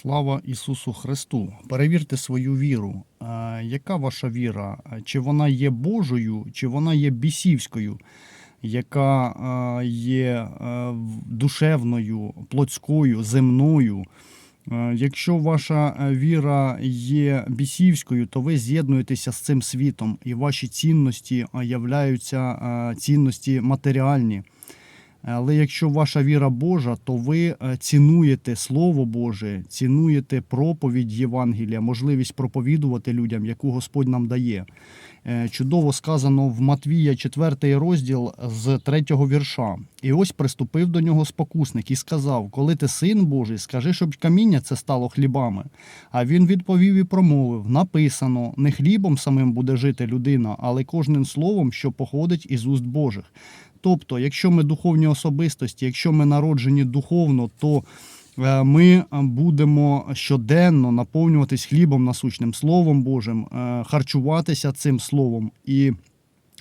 Слава Ісусу Христу! Перевірте свою віру. Е, Яка ваша віра? Е, Чи вона є Божою, чи вона є бісівською, яка е, є душевною, плотською, земною? Якщо ваша віра є бісівською, то ви з'єднуєтеся з цим світом, і ваші цінності являються цінності матеріальні. Але якщо ваша віра Божа, то ви е, цінуєте Слово Боже, цінуєте проповідь Євангелія, можливість проповідувати людям, яку Господь нам дає. Е, Чудово сказано в Матвія 4 розділ з 3 вірша. І ось приступив до нього спокусник і сказав: Коли ти син Божий, скажи, щоб каміння це стало хлібами. А він відповів і промовив: Написано: не хлібом самим буде жити людина, але кожним словом, що походить із уст Божих. Тобто, якщо ми духовні особистості, якщо ми народжені духовно, то е, ми будемо щоденно наповнюватись хлібом насущним Словом Божим, е, харчуватися цим словом і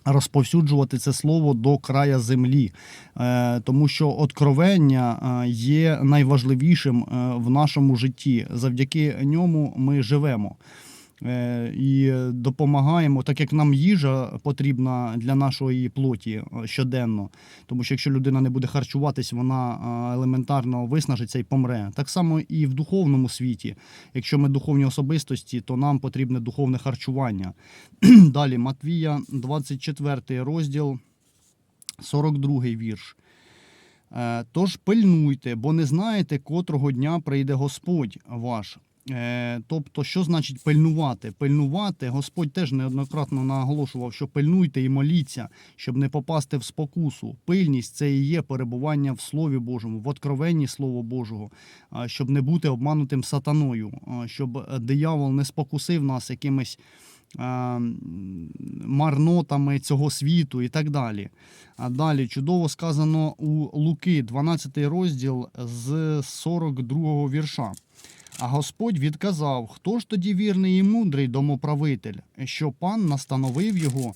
розповсюджувати це слово до края землі, Е, тому що откровення е, є найважливішим е, в нашому житті. Завдяки ньому ми живемо. Е, І допомагаємо, так як нам їжа потрібна для нашої плоті е, щоденно. Тому що якщо людина не буде харчуватись, вона е, елементарно виснажиться і помре. Так само і в духовному світі. Якщо ми духовні особистості, то нам потрібне духовне харчування. Далі Матвія, 24 розділ, 42 вірш. Тож пильнуйте, бо не знаєте, котрого дня прийде Господь ваш. Е, Тобто, що значить пильнувати? Пильнувати, Господь теж неоднократно наголошував, що пильнуйте і моліться, щоб не попасти в спокусу. Пильність це і є перебування в Слові Божому, в откровенні Слова Божого, щоб не бути обманутим сатаною, щоб е, диявол не спокусив нас якимись марнотами цього світу і так далі. А далі чудово сказано у Луки, 12 розділ з 42 вірша. А Господь відказав: хто ж тоді вірний і мудрий домоправитель, що пан настановив його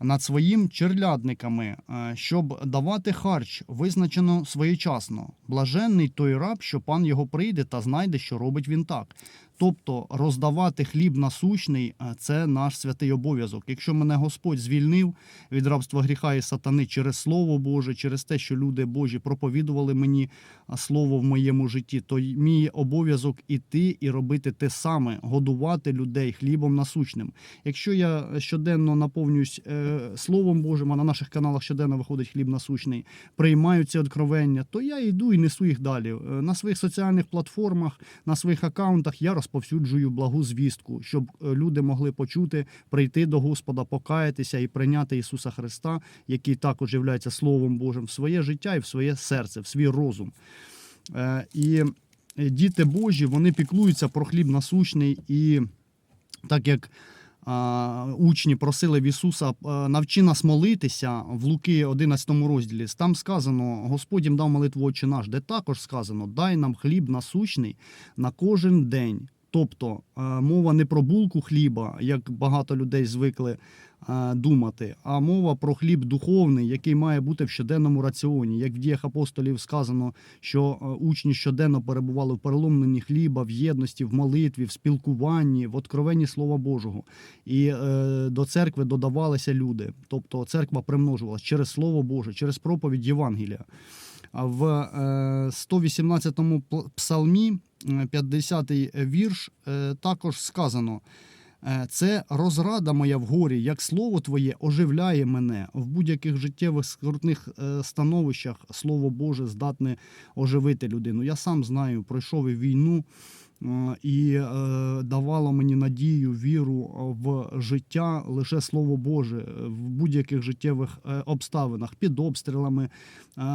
над своїм черлядниками, е, щоб давати харч визначено своєчасно. Блаженний той раб, що пан його прийде та знайде, що робить він так. Тобто роздавати хліб насущний е, це наш святий обов'язок. Якщо мене Господь звільнив від рабства гріха і сатани через Слово Боже, через те, що люди Божі проповідували мені слово в моєму житті, то мій обов'язок іти і робити те саме, годувати людей хлібом насущним. Якщо я щоденно наповнююсь е, Словом Божим, а на наших каналах щоденно виходить хліб насущний, приймаю ці откровення, то я йду і несу їх далі. Е, На своїх соціальних платформах, на своїх акаунтах я розповсюджую благу звістку, щоб е, люди могли почути, прийти до Господа, покаятися і прийняти Ісуса Христа, який також є Словом Божим, в своє життя і в своє серце, в свій розум. Е, І е, діти Божі вони піклуються про хліб насущний, і так як учні просили в Ісуса навчи нас молитися в Луки 11 розділі. Там сказано: Господь їм дав молитву Отче наш, де також сказано: Дай нам хліб насущний на кожен день. Тобто е, мова не про булку хліба, як багато людей звикли е, думати, а мова про хліб духовний, який має бути в щоденному раціоні. Як в діях апостолів сказано, що е, учні щоденно перебували в переломленні хліба, в єдності, в молитві, в спілкуванні, в откровенні Слова Божого. І до церкви додавалися люди. Тобто церква примножувалась через Слово Боже, через проповідь Євангелія. А в е, 118-му псалмі, е, 50-й вірш, е, також сказано. е, Це розрада моя в горі, як слово твоє оживляє мене в будь-яких життєвих скрутних е, становищах. Слово Боже здатне оживити людину. Я сам знаю, пройшов і війну і е, давало мені надію, віру в життя лише Слово Боже е, в будь-яких життєвих е, обставинах, під обстрілами, е,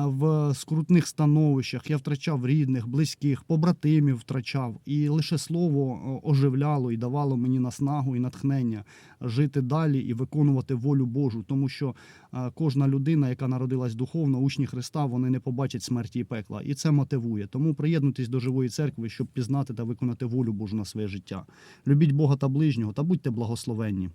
в скрутних становищах. Я втрачав рідних, близьких, побратимів втрачав. І лише слово е, оживляло і давало мені наснагу і натхнення жити далі і виконувати волю Божу. Тому що е, кожна людина, яка народилась духовно, учні Христа, вони не побачать смерті і пекла. І це мотивує. Тому приєднуйтесь до живої церкви, щоб пізнати та виконати волю Божу на своє життя. Любіть Бога та ближнього та будьте благословенні.